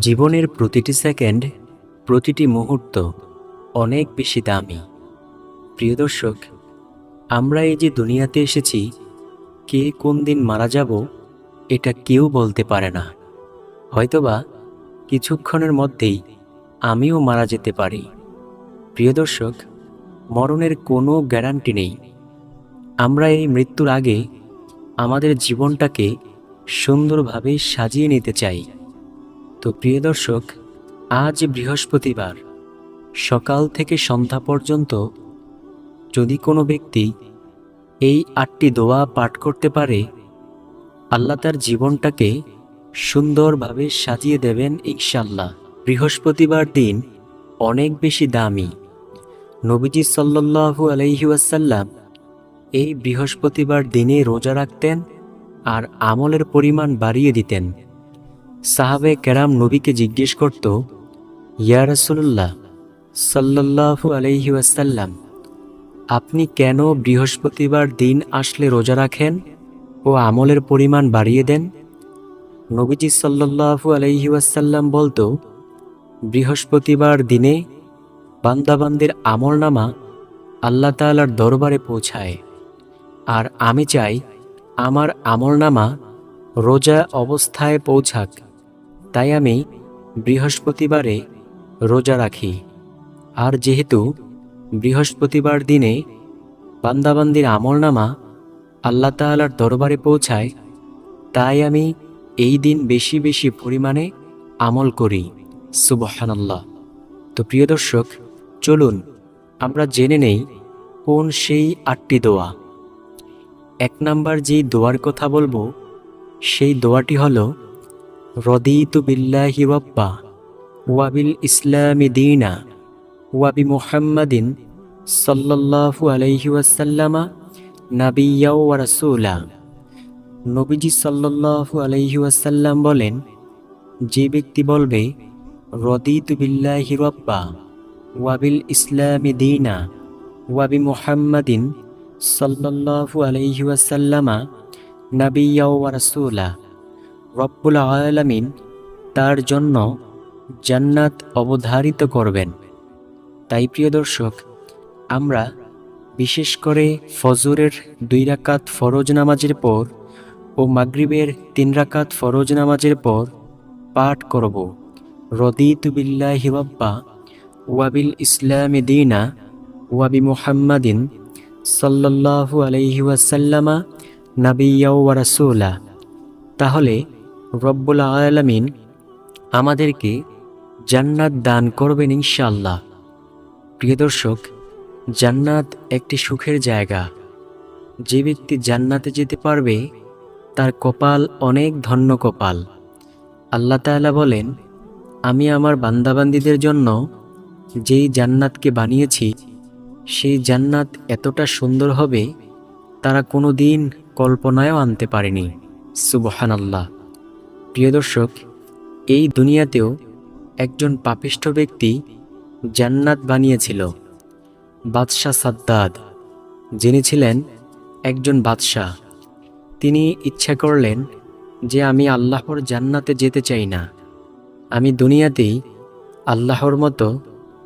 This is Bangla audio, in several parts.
জীবনের প্রতিটি সেকেন্ড, প্রতিটি মুহূর্ত অনেক বেশি দামি। প্রিয় দর্শক, আমরা এই যে দুনিয়াতে এসেছি, কে কোন দিন মারা যাব, এটা কেউ বলতে পারে না। হয়তোবা কিছুক্ষণের মধ্যেই আমিও মারা যেতে পারি। প্রিয় দর্শক, মরণের কোনো গ্যারান্টি নেই। আমরা এই মৃত্যুর আগে আমাদের জীবনটাকে সুন্দরভাবে সাজিয়ে নিতে চাই। তো প্রিয় দর্শক, আজ বৃহস্পতিবার, সকাল থেকে সন্ধ্যা পর্যন্ত যদি কোনো ব্যক্তি এই আটটি দোয়া পাঠ করতে পারে, আল্লাহ তার জীবনটাকে সুন্দরভাবে সাজিয়ে দেবেন ইনশাল্লাহ বৃহস্পতিবার দিন অনেক বেশি দামি। নবীজি সাল্লাল্লাহু আলাইহি ওয়াসাল্লাম এই বৃহস্পতিবার দিনে রোজা রাখতেন আর আমলের পরিমাণ বাড়িয়ে দিতেন। সাহাবে কেরাম নবীকে জিজ্ঞেস করত, ইয়া রাসূলুল্লাহ, সাল্লাল্লাহু আলাইহি ওয়াসাল্লাম, আপনি কেন বৃহস্পতিবার দিন আসলে রোজা রাখেন ও আমলের পরিমাণ বাড়িয়ে দেন? নবীজি সাল্লাল্লাহু আলাইহি ওয়াসাল্লাম বলতো, বৃহস্পতিবার দিনে বান্দাবান্দের আমল নামা আল্লাহ তাআলার দরবারে পৌঁছায়। আর আমি চাই আমার আমল নামা রোজা অবস্থায় পৌঁছাক। তাই আমি বৃহস্পতিবারে রোজা রাখি। আর যেহেতু বৃহস্পতিবার দিনে বান্দাবান্দির আমল নামা আল্লাহ তাআলার দরবারে পৌঁছায়, তাই আমি এই দিন বেশি বেশি পরিমাণে আমল করি। সুবহানাল্লাহ। তো প্রিয় দর্শক, চলুন আমরা জেনে নেই কোন সেই আটটি দোয়া। এক নাম্বার যেই দোয়ার কথা বলব, সেই দোয়াটি হল রদিতু বিল্লাহি রব্বা ওয়াবিল ইসলামি দিনা ওয়াবি মুহাম্মাদিন সাল্লাল্লাহু আলাইহি ওয়াসাল্লামা নাবিয়্যা ওয়া রাসূলা। নবীজি সাল্লাল্লাহু আলাইহি ওয়াসাল্লাম বলেন, যে ব্যক্তি বলবে, রদিতু বিল্লাহি রব্বা ওয়াবিল ইসলামি দিনা ওয়াবি মুহাম্মাদিন সাল্লাল্লাহু আলাইহি ওয়াসাল্লামা নাবিয়্যা ওয়া রাসূলা রব্বুল আলামিন তার জন্য জান্নাত অবধারিত করবেন। তাই প্রিয় দর্শক, আমরা বিশেষ করে ফজরের দুই রাকাত ফরজ নামাজের পর ও মাগরিবের তিন রাকাত ফরজ নামাজের পর পাঠ করব। রদিতু বিল্লাহি রব্বা ওয়াবিল ইসলামি দিনা ওয়াবি মুহাম্মাদিন সাল্লাল্লাহু আলাইহি ওয়াসাল্লামা নাবিয়্যা ওয়া রাসূলা। তাহলে রব্বুল আলামিন আমাদেরকে জান্নাত দান করবেন ইনশাআল্লাহ। প্রিয় দর্শক, জান্নাত একটি সুখের জায়গা। যে ব্যক্তি জান্নাতে যেতে পারবে, তার কপাল অনেক ধন্য কপাল। আল্লাহ তাআলা বলেন, আমি আমার বান্দাবান্দিদের জন্য যেই জান্নাতকে বানিয়েছি, সেই জান্নাত এতটা সুন্দর হবে, তারা কোনো দিন কল্পনায়ও আনতে পারেনি। সুবহান আল্লাহ প্রিয় দর্শক, এই দুনিয়াতেও একজন পাপিষ্ঠ ব্যক্তি জান্নাত বানিয়েছিল, বাদশাহ সাদ্দাদ, যিনি ছিলেন একজন বাদশাহ। তিনি ইচ্ছা করলেন যে আমি আল্লাহর জান্নাতে যেতে চাই না। আমি দুনিয়াতেই আল্লাহর মতো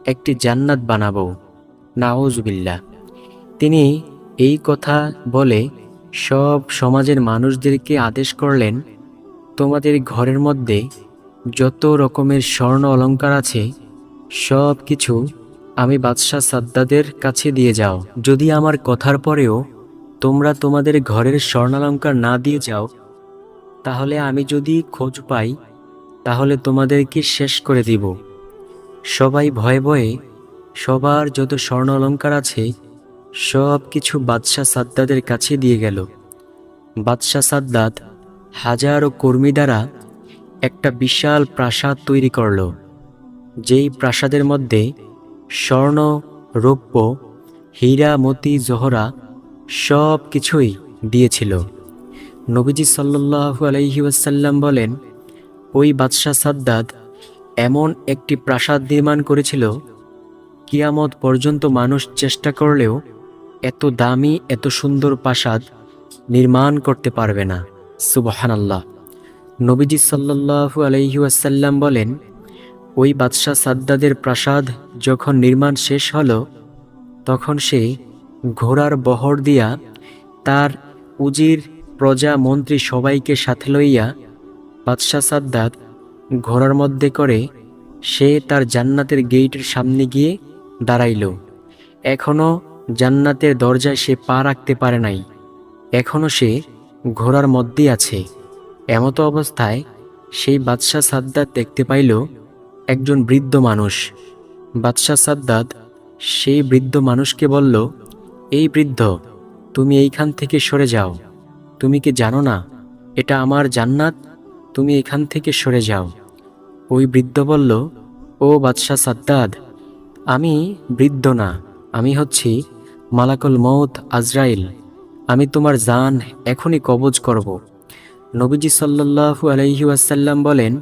একটি জান্নাত বানাবো। নাওজবিল্লা তিনি এই কথা বলে সব সমাজের মানুষদেরকে আদেশ করলেন তোমাদের ঘরের মধ্যে যত রকমের স্বর্ণ অলঙ্কার আছে, সব কিছু আমি বাদশাহ সাদ্দাদের কাছে দিয়ে যাও। যদি আমার কথার পরেও তোমরা তোমাদের ঘরের স্বর্ণালঙ্কার না দিয়ে যাও, তাহলে আমি যদি খোঁজ পাই, তাহলে তোমাদেরকে শেষ করে দিব। সবাই ভয়ে ভয়ে সবার যত স্বর্ণ অলঙ্কার আছে, সব কিছু বাদশাহ সাদ্দাদের কাছে দিয়ে গেল। বাদশাহ সাদ্দাদ হাজারো কর্মী দ্বারা একটা বিশাল প্রাসাদ তৈরি করল, যেই প্রাসাদের মধ্যে স্বর্ণ, রৌপ্য, হীরা, মতি, জহরা সব কিছুই দিয়েছিল। নবীজি সাল্লাল্লাহু আলাইহি ওয়াসাল্লাম বলেন, ওই বাদশাহ সাদ্দাদ এমন একটি প্রাসাদ নির্মাণ করেছিল, কিয়ামত পর্যন্ত মানুষ চেষ্টা করলেও এত দামি, এত সুন্দর প্রাসাদ নির্মাণ করতে পারবে না। সুবহানাল্লাহ। নবীজি সাল্লাল্লাহু আলাইহি ওয়াসাল্লাম বলেন, ওই বাদশাহ সাদ্দাদের প্রাসাদ যখন নির্মাণ শেষ হলো, তখন সে ঘোড়ার বহর দিয়া তার উজির প্রজা মন্ত্রী সবাইকে সাথে লইয়া বাদশাহ সাদ্দাত ঘোড়ার মধ্যে করে সে তার জান্নাতের গেইটের সামনে গিয়ে দাঁড়াইল। এখনও জান্নাতের দরজায় সে পা রাখতে পারে নাই। এখনও সে ঘোড়ার মধ্যেই আছে। এমতো অবস্থায় সেই বাদশাহ সাদ্দাত দেখতে পাইল একজন বৃদ্ধ মানুষ। বাদশাহ সাদ্দাত সেই বৃদ্ধ মানুষকে বলল, এই বৃদ্ধ, তুমি এইখান থেকে সরে যাও। তুমি কি জানো না, এটা আমার জান্নাত? তুমি এখান থেকে সরে যাও। ওই বৃদ্ধ বলল, ও বাদশাহ সাদ্দাদ আমি বৃদ্ধ না, আমি হচ্ছি মালাকুল মৌত আজরাইল। আমি তোমার জান এখনই কবজ করব। নবীজি সাল্লাল্লাহু আলাইহি ওয়াসাল্লাম বলেন,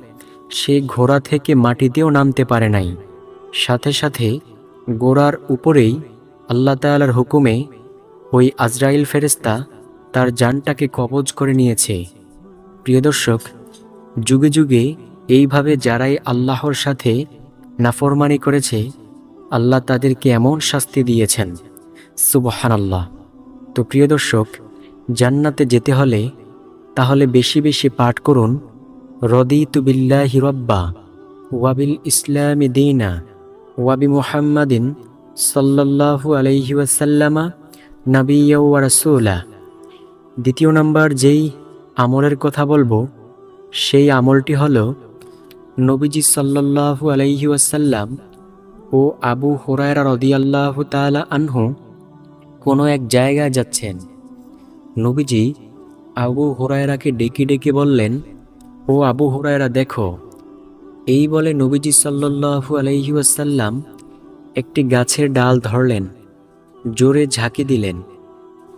সে ঘোড়া থেকে মাটিতেও নামতে পারে নাই। সাথে সাথে গোড়ার উপরেই আল্লাহ তাআলার হুকুমে ওই আজরাইল ফেরেস্তা তার জানটাকে কবজ করে নিয়েছে। প্রিয় দর্শক, যুগে যুগে এইভাবে যারাই আল্লাহর সাথে নাফরমানি করেছে, আল্লাহ তাদেরকে এমন শাস্তি দিয়েছেন। সুবহান আল্লাহ তো প্রিয় দর্শক, জান্নাতে যেতে হলে তাহলে বেশি বেশি পাঠ করুন রদি তুবিল্লাহি হিরব্বা ওয়াবিল ইসলামি দিনা ওয়াবি মুহাম্মাদিন সাল্লাল্লাহু আলাইহি ওয়াসাল্লামা নাবিয়া দ্বিতীয় নাম্বার, যেই আমলের কথা বলব, সেই আমলটি হল নবীজি সাল্লাল্লাহু আলাইহি ওয়াসাল্লাম ও আবু হুরায়রা রদিয়াল্লাহু তাআলা আনহু কোনো এক জায়গায় যাচ্ছেন। নবীজি আবু হুরায়রাকে ডেকে ডেকে বললেন, ও আবু হুরায়রা, দেখো, এই বলে নবীজি সাল্লাল্লাহু আলাইহি ওয়াসাল্লাম একটি গাছের ডাল ধরলেন, জোরে ঝাঁকি দিলেন।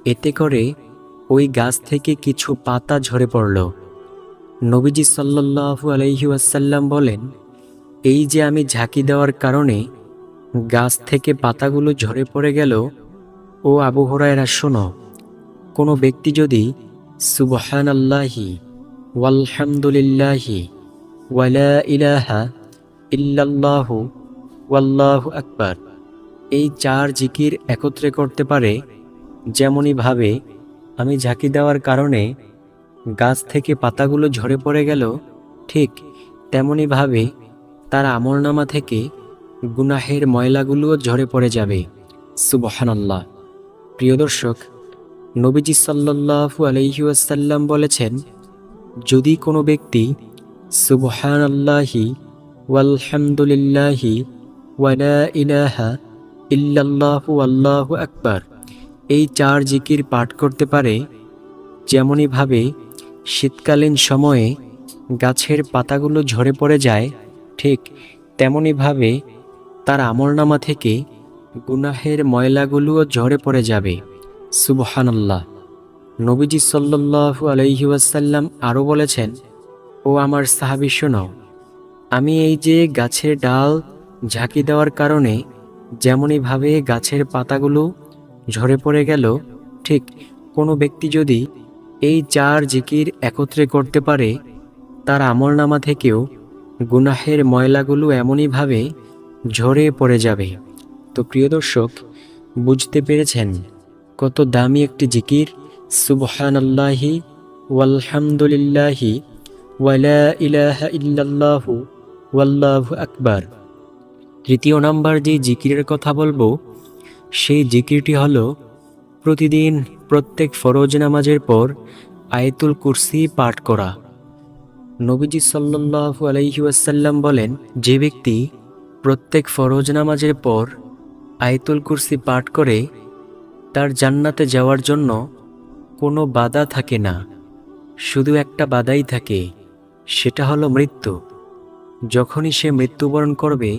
এতে করে ওই গাছ থেকে কিছু পাতা ঝরে পড়ল। নবীজি সাল্লাল্লাহু আলাইহি ওয়াসাল্লাম বলেন, এই যে আমি ঝাঁকি দেওয়ার কারণে গাছ থেকে পাতাগুলো ঝরে পড়ে গেল ও আবু হুরায়রা, শোনো, কোনো ব্যক্তি যদি সুবহান আল্লাহি ওয়ালহামদুলিল্লাহি ওয়ালা ইলাহা ইল্লাল্লাহু ওয়াল্লাহু আকবার, এই চার জিকির একত্রে করতে পারে যেমনইভাবে আমি ঝাঁকি দেওয়ার কারণে গাছ থেকে পাতাগুলো ঝরে পড়ে গেল, ঠিক তেমনইভাবে তার আমলনামা থেকে গুনাহের ময়লাগুলোও ঝরে পড়ে যাবে, সুবহানাল্লাহ। প্রিয় দর্শক, নবীজি সাল্লাল্লাহু আলাইহি ওয়াসাল্লাম বলেছেন, যদি কোনো ব্যক্তি সুবহানাল্লাহি ওয়ালহামদুলিল্লাহি ওয়ালা ইলাহা ইল্লাল্লাহু আল্লাহু আকবার, এই চার জিকির পাঠ করতে পারে যেমনইভাবে শীতকালীন সময়ে গাছের পাতাগুলো ঝরে পড়ে যায়, ঠিক তেমনইভাবে তার আমলনামা থেকে গুনাহের ময়লাগুলোও ঝরে পড়ে যাবে। সুবহানাল্লাহ। নবীজি সাল্লাল্লাহু আলাইহি ওয়াসাল্লাম আরও বলেছেন, ও আমার সাহাবি, শোনো, আমি এই যে গাছের ডাল ঝাঁকি দেওয়ার কারণে যেমনইভাবে গাছের পাতাগুলো ঝরে পড়ে গেল, ঠিক কোনো ব্যক্তি যদি এই চার জিকির একত্রে করতে পারে, তার আমলনামা থেকেও গুনাহের ময়লাগুলো এমনইভাবে ঝরে পড়ে যাবে। তো প্রিয় দর্শক, বুঝতে পেরেছেন কত দামি একটি জিকির? সুবহানাল্লাহি ওয়ালহামদুলিল্লাহি ওয়ালা ইলাহা ইল্লাল্লাহু ওয়াল্লাহু আকবার। তৃতীয় নাম্বার যে জিকিরের কথা বলব, সেই জিকিরটি হলো প্রতিদিন প্রত্যেক ফরজ নামাজের পর আয়াতুল কুরসি পাঠ করা। নবীজি সাল্লাল্লাহু আলাইহি ওয়াসাল্লাম বলেন, যে ব্যক্তি প্রত্যেক ফরজ নামাজের পর আয়াতুল কুরসি পাঠ করে তার জান্নাতে যাওয়ার জন্য কোনো বাধা থাকে না। শুধু একটা বাধাই থাকে, সেটা হলো মৃত্যু। যখনই সে মৃত্যুবরণ করবে,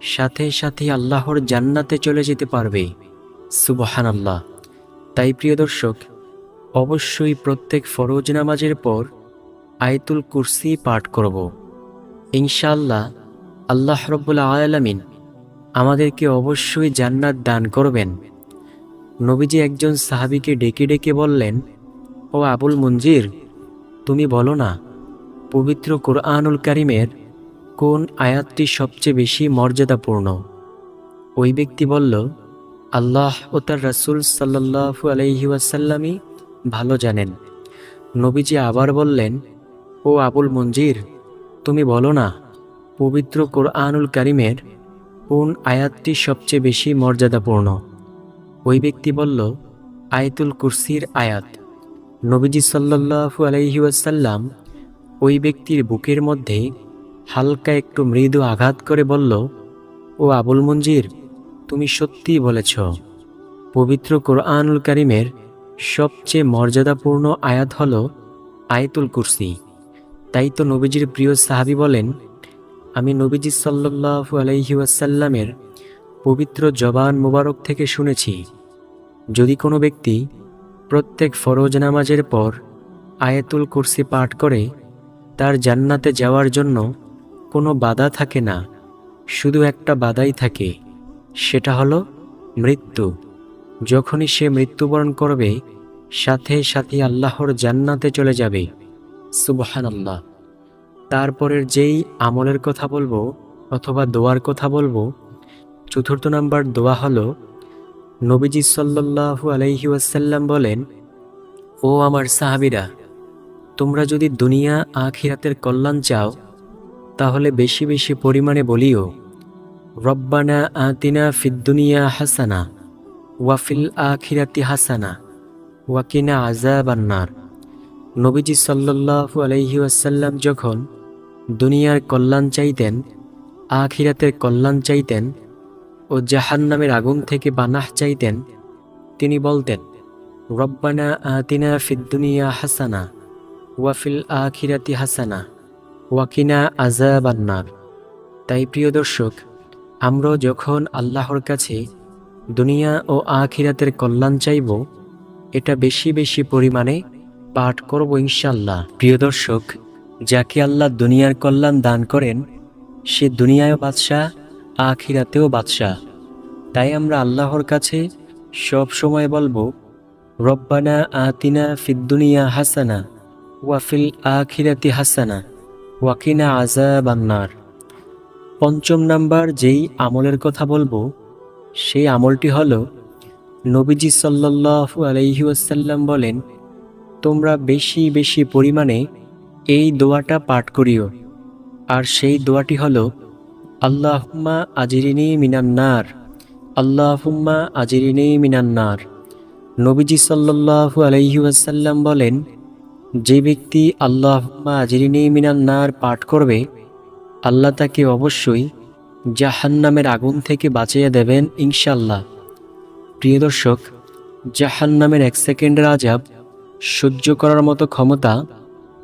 সাথে সাথে আল্লাহর জান্নাতে চলে যেতে পারবে। সুবহান আল্লাহ তাই প্রিয় দর্শক, অবশ্যই প্রত্যেক ফরজ নামাজের পর আয়তুল কুরসি পাঠ করব। ইনশাআল্লাহ, আল্লাহ রব্বুল আলামিন আমাদেরকে অবশ্যই জান্নাত দান করবেন। নবীজি একজন সাহাবিকে ডেকে ডেকে বললেন, ও আবুল মঞ্জির তুমি বলো না, পবিত্র কোরআনুল কারিমের কোন আয়াতটি সবচেয়ে বেশি মর্যাদাপূর্ণ? ওই ব্যক্তি বলল, আল্লাহ ও তার রাসুল সাল্লাহু আলহি ওয়াসাল্লামই ভালো জানেন। নবীজি আবার বললেন, ও আবুল মঞ্জির তুমি বলো না, পবিত্র কোরআনুল কারিমের কোন আয়াতটি সবচেয়ে বেশি মর্যাদাপূর্ণ? ওই ব্যক্তি বলল, আয়াতুল কুরসির আয়াত। নবীজি সাল্লাহু আলহি ওয়াসাল্লাম ওই ব্যক্তির বুকের মধ্যে হালকা একটু মৃদু আঘাত করে বলল, ও আবুল মঞ্জির, তুমি সত্যিই বলেছ, পবিত্র কোরআনুল কারিমের সবচেয়ে মর্যাদাপূর্ণ আয়াত হল আয়াতুল কুরসি। তাই তো নবীজির প্রিয় সাহাবি বলেন আমি নবীজি সাল্লাহু আলাইহি ওয়াসাল্লামের পবিত্র জবান মোবারক থেকে শুনেছি, যদি কোনো ব্যক্তি প্রত্যেক ফরজ নামাজের পর আয়াতুল কুরসি পাঠ করে, তার জান্নাতে যাওয়ার জন্য কোনো বাধা থাকে না, শুধু একটা বাধাই থাকে, সেটা হলো মৃত্যু। যখনই সে মৃত্যুবরণ করবে, সাথে সাথে আল্লাহর জান্নাতে চলে যাবে। সুবহান আল্লাহ তারপরের যেই আমলের কথা বলব অথবা দোয়ার কথা বলব, চতুর্থ নাম্বার দোয়া হলো, নবীজি সাল্লাল্লাহু আলাইহি ওয়াসাল্লাম বলেন, ও আমার সাহাবিরা, তোমরা যদি দুনিয়া আখিরাতের কল্যাণ চাও, তাহলে বেশি বেশি পরিমাণে বলিও, রব্বানা আতিনা ফিদ্দুনিয়া হাসানা ওয়াফিল আখিরাতি হাসানা ওয়াকিনা আজাবান্নার নবীজি সাল্লাল্লাহু আলাইহি ওয়াসাল্লাম যখন দুনিয়ার কল্যাণ চাইতেন, আখিরাতের কল্যাণ চাইতেন ও জাহান্নামের আগুন থেকে বানাহ চাইতেন, তিনি বলতেন, রব্বানা আতিনা ফিদ্দুনিয়া হাসানা ওয়াফিল আখিরাতি হাসানা ওয়াকিনা আজাবান্নার তাই প্রিয় দর্শক আমরা যখন আল্লাহর কাছে দুনিয়া ও আখিরাতের কল্যাণ চাইব, এটা বেশি বেশি পরিমাণে পাঠ করব ইনশাল্লাহ প্রিয় দর্শক যাকে আল্লাহ দুনিয়ার কল্যাণ দান করেন, সে দুনিয়ায় বাদশাহ, আখিরাতেও বাদশাহ। তাই আমরা আল্লাহর কাছে সব সময় বলব, রব্বানা আতিনা ফিদ্দুনিয়া হাসানা ওয়াফিল আখিরাতি হাসানা ওয়াকিনা আজাবান্নার পঞ্চম নাম্বার যেই আমলের কথা বলব, সেই আমলটি হল, নবীজি সাল্লাল্লাহু আলাইহি ওয়াসাল্লাম বলেন, তোমরা বেশি বেশি পরিমাণে এই দোয়াটা পাঠ করিও। আর সেই দোয়াটি হল, আল্লাহুম্মা আজিরিনি মিনান্নার আল্লাহুম্মা আজিরিনি মিনান্নার নবীজি সাল্লাল্লাহু আলাইহি ওয়াসাল্লাম বলেন, যে ব্যক্তি আল্লাহুম্মা আজিরিনি মিনান্নার পাঠ করবে, আল্লাহ তাকে অবশ্যই জাহান্নামের আগুন থেকে বাঁচিয়ে দেবেন ইনশাল্লাহ প্রিয় দর্শক, জাহান্নামের এক সেকেন্ডের আজাব সহ্য করার মতো ক্ষমতা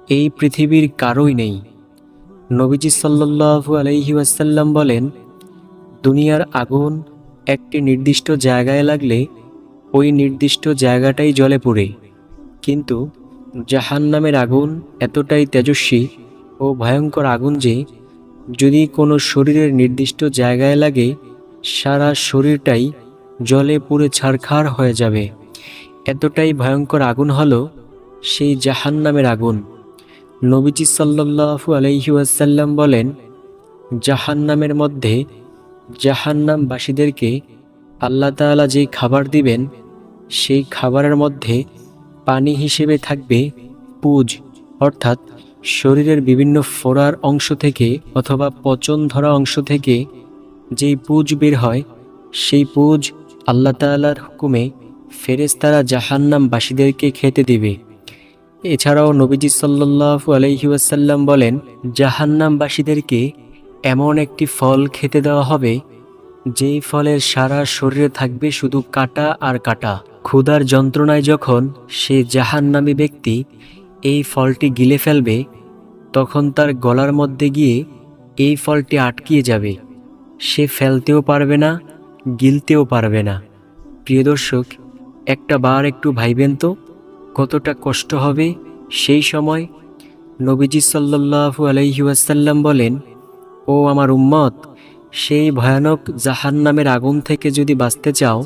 এই পৃথিবীর কারোই নেই। নবীজি সাল্লাল্লাহু আলাইহি ওয়াসাল্লাম বলেন, দুনিয়ার আগুন একটি নির্দিষ্ট জায়গায় লাগলে ওই নির্দিষ্ট জায়গাটাই জলে পুড়ে। কিন্তু জাহান্নামের আগুন এতটাই তেজস্বী ও ভয়ঙ্কর আগুন যে, যদি কোনো শরীরের নির্দিষ্ট জায়গায় লাগে, সারা শরীরটাই জলে পুড়ে ছারখার হয়ে যাবে। এতটাই ভয়ঙ্কর আগুন হলো সেই জাহান্নামের আগুন। নবীজি সাল্লাল্লাহু আলাইহি ওয়াসাল্লাম বলেন, জাহান্নামের মধ্যে জাহান্নামবাসীদেরকে আল্লাহ তাআলা যেই খাবার দিবেন, সেই খাবারের মধ্যে পানি হিসেবে থাকবে পুজ, অর্থাৎ শরীরের বিভিন্ন ফোড়ার অংশ থেকে অথবা পচন ধরা অংশ থেকে যেই পুজ বের হয়, সেই পুজ আল্লাহ তাআলার হুকুমে ফেরেশতারা জাহান্নামবাসীদেরকে খেতে দিবে। এছাড়াও নবীজি সাল্লাল্লাহু আলাইহি ওয়াসাল্লাম বলেন, জাহান্নামবাসীদেরকে এমন একটি ফল খেতে দেওয়া হবে, যেই ফলের সারা শরীরে থাকবে শুধু কাটা আর কাটা। ক্ষুধার যন্ত্রণায় যখন সে জাহান্নামী ব্যক্তি এই ফলটি গিলে ফেলবে, তখন তার গলার মধ্যে গিয়ে এই ফলটি আটকিয়ে যাবে। সে ফেলতেও পারবে না, গিলতেও পারবে না। প্রিয় দর্শক, একটা বার একটু ভাইবেন তো। কতটা কষ্ট হবে, সেই সময় নবীজি সাল্লাল্লাহু আলাইহি ওয়াসাল্লাম বলেন, ও আমার উম্মত, সেই ভয়ানক জাহান্নামের আগুন থেকে যদি বাঁচতে চাও,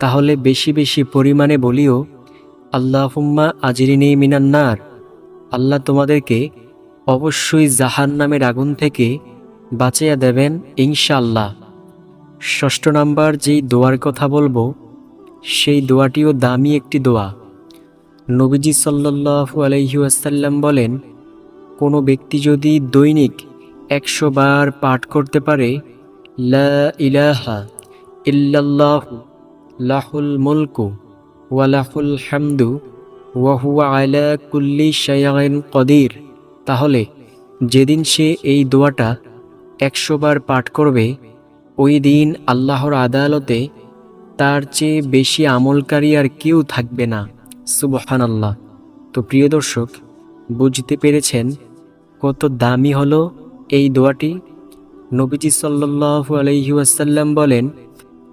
তাহলে বেশি বেশি পরিমাণে বলিও, আল্লাহুম্মা আজিরিনি মিনান্নার আল্লাহ তোমাদেরকে অবশ্যই জাহান নামের আগুন থেকে বাঁচিয়ে দেবেন ইনশাল্লাহ ষষ্ঠ নাম্বার যেই দোয়ার কথা বলব, সেই দোয়াটিও দামি একটি দোয়া। নবীজি সাল্লাল্লাহু আলাইহি ওয়াসাল্লাম বলেন, কোনো ব্যক্তি যদি দৈনিক একশো বার পাঠ করতে পারে, লা ইলাহা ইল্লাল্লাহু লাহুল মুলকু ওয়ালাহুল হামদু ওয়াহুয়া আলা কুল্লি শায়াইন কদির। তাহলে যেদিন সে এই দোয়াটা একশো বার পাঠ করবে, ওই দিন আল্লাহর আদালতে তার চেয়ে বেশি আমলকারী আর কেউ থাকবে না। সুবহান আল্লাহ তো প্রিয় দর্শক, বুঝতে পেরেছেন কত দামি হলো এই দোয়াটি? নবীজি সাল্লাল্লাহু আলাইহি ওয়াসাল্লাম বলেন,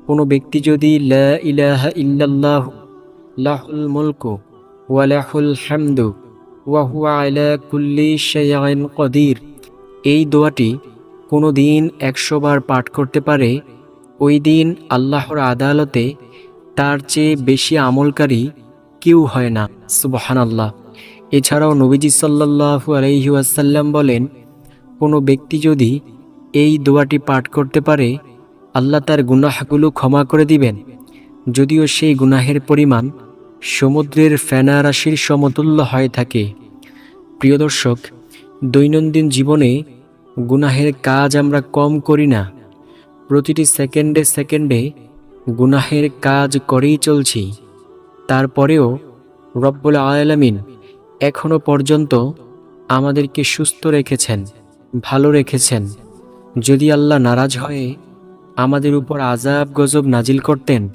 কোনো ব্যক্তি যদি লা ইলাহা লাহুল মুলকু ওয়া লাহুল হামদু ওয়া আলা কুল্লি কদির। এই দোয়াটি কোনো দিন একশো বার পাঠ করতে পারে, ওই দিন আল্লাহর আদালতে তার চেয়ে বেশি আমলকারী কেউ হয় না, সুবহানাল্লাহ। এছাড়াও নবীজি সাল্লাল্লাহু আলাইহি ওয়াসাল্লাম বলেন, কোনো ব্যক্তি যদি এই দোয়াটি পাঠ করতে পারে, আল্লাহ তার গুনাহগুলো ক্ষমা করে দিবেন। যদিও সেই গুনাহের পরিমাণ সমুদ্রের ফেনা রাশির সমতুল্য হয়ে থাকে। প্রিয় দর্শক, দৈনন্দিন জীবনে গুনাহের কাজ আমরা কম করি না। প্রতিটি সেকেন্ডে সেকেন্ডে গুনাহের কাজ করেই চলছি। তারপরেও রব্বুল আয়ালামিন এখনও পর্যন্ত আমাদেরকে সুস্থ রেখেছেন, ভালো রেখেছেন। যদি আল্লাহ নারাজ হয়ে আমাদের উপর আজাব গজব নাজিল করতেন,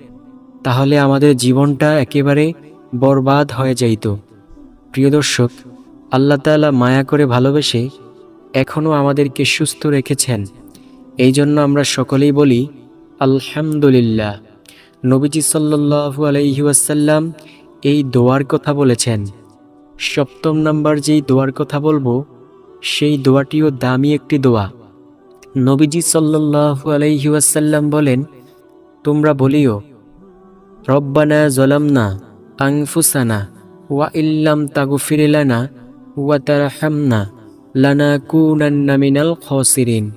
তাহলে আমাদের জীবনটা একেবারে বরবাদ হয়ে যাইত। প্রিয় দর্শক, আল্লাহ তাআলা মায়া করে ভালোবেসে এখনও আমাদেরকে সুস্থ রেখেছেন। এই জন্য আমরা সকলেই বলি, আলহামদুলিল্লাহ। নবীজি সাল্লাল্লাহু আলাইহি ওয়াসাল্লাম এই দোয়ার কথা বলেছেন। সপ্তম নাম্বার যেই দোয়ার কথা বলব, সেই দোয়াটিও দামি একটি দোয়া। নবীজি সাল্লাল্লাহু আলাইহি ওয়াসাল্লাম বলেন, তোমরা বলিও, রব্বানা জলামনা আংফুসানা ওয়া ইল্লাম তাগফির লানা ওয়া তারহামনা লানা কুনান্না মিনাল খসিরিন।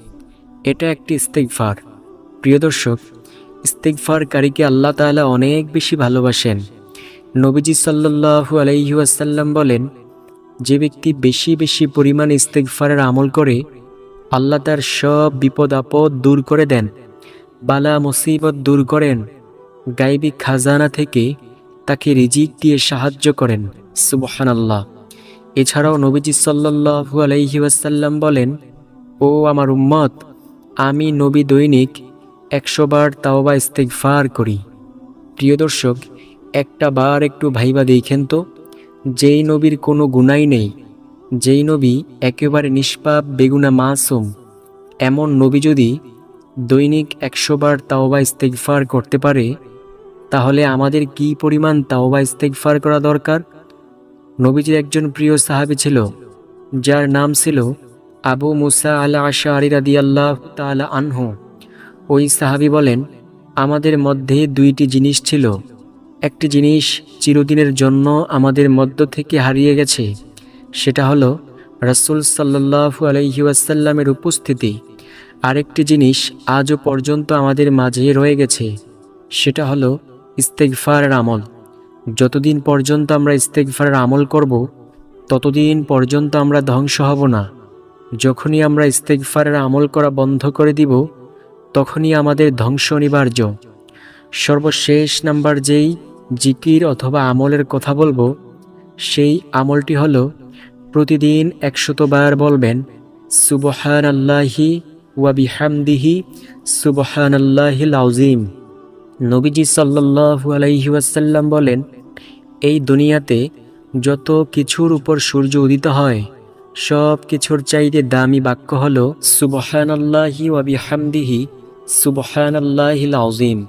এটা একটি ইস্তেগফার। প্রিয় দর্শক ইস্তেগফারকারীকে আল্লাহ তাআলা অনেক বেশি ভালোবাসেন। নবীজি সাল্লাল্লাহু আলাইহি ওয়াসাল্লাম বলেন, যে ব্যক্তি বেশি বেশি পরিমাণ ইস্তেগফারের আমল করে, আল্লাহ তার সব বিপদ আপদ দূর করে দেন, বালা মুসিবত দূর করেন গাইবী খাজানা থেকে তাকে রিজিক দিয়ে সাহায্য করেন। সুবহান আল্লাহ এছাড়াও নবীজি সাল্লাল্লাহু আলাইহি ওয়াসাল্লাম বলেন, ও আমার উম্মত, আমি নবী দৈনিক একশো বার তাওবা ইস্তেগফার করি। প্রিয় দর্শক, একটা বার একটু ভাইবা দেখেন তো, যেই নবীর কোনো গুনাই নেই, যেই নবী একেবারে নিষ্পাপ, বেগুনা মাসুম, এমন নবী যদি দৈনিক একশো বার তাওবা ইস্তেগফার করতে পারে, তাহলে আমাদের কি পরিমাণ তাওবা ইস্তেগফার করা দরকার? নবীজির একজন প্রিয় সাহাবী ছিল, যার নাম ছিল আবু মুসা আলা আশারি রাদি আল্লাহ তালা আনহু। ওই সাহাবী বলেন, আমাদের মধ্যে দুইটি জিনিস ছিল। একটি জিনিস চিরদিনের জন্য আমাদের মধ্য থেকে হারিয়ে গেছে, সেটা হলো রাসূল সাল্লাল্লাহু আলাইহি ওয়াসাল্লামের উপস্থিতি। আরেকটি জিনিস আজও পর্যন্ত আমাদের মাঝে রয়ে গেছে, সেটা হলো ইস্তেগফারের আমল। যতদিন পর্যন্ত আমরা ইস্তেগফারের আমল করব, ততদিন পর্যন্ত আমরা ধ্বংস হব না। যখনই আমরা ইস্তেগফারের আমল করা বন্ধ করে দিব তখনই আমাদের ধ্বংস অনিবার্য। সর্বশেষ নাম্বার যেই জিকির অথবা আমলের কথা বলব, সেই আমলটি হলো, প্রতিদিন একশতবার বলবেন সুবহান আল্লাহি ওয়াবিহামদিহি সুবহান আল্লাহিল আউজিম নবীজি সাল্লাল্লাহু আলাইহি ওয়াসাল্লাম বলেন, এই দুনিয়াতে যত কিছুর উপর সূর্য উদিত হয়, সব কিছুর চাইতে দামি বাক্য হল সুবহান আল্লাহি ওয়াবিহামদিহি সুবহান আল্লাহিল আউজিম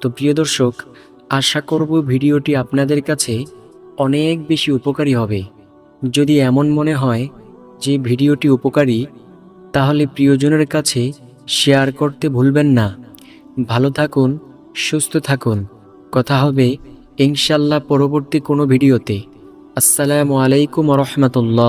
তো প্রিয় দর্শক, আশা করব ভিডিওটি আপনাদের কাছে অনেক বেশি উপকারী হবে। যদি এমন মনে হয় যে ভিডিওটি উপকারী, তাহলে প্রিয়জনের কাছে শেয়ার করতে ভুলবেন না। ভালো থাকুন, সুস্থ থাকুন। কথা হবে ইনশাল্লাহ পরবর্তী কোনো ভিডিওতে। আসসালামু আলাইকুম রহমতুল্লাহ।